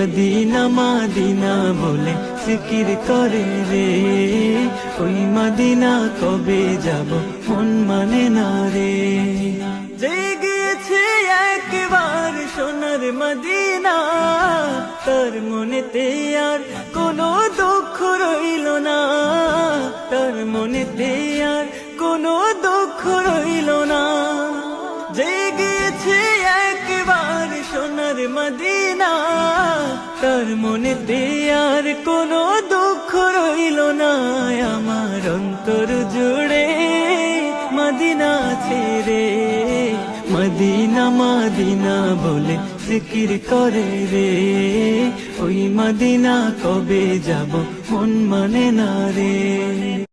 Medina Medina বলে ফিকির করে রে। ওই মদিনা কবে যাব মন মানে না রে। জেগেছে একবার সোনার মদিনা, তার মনেতে আর কোনো দুঃখ রইল না। তার মনেতে আর কোনো দুঃখ রইল মদিনা, তার মনেতে আর কোনো দুঃখ রইল না। আমার অন্তর জুড়ে মদিনা ছেড়ে মদিনা মদিনা বলে জিকির করে রে। ওই মদিনা কবে যাব মন মানে না রে।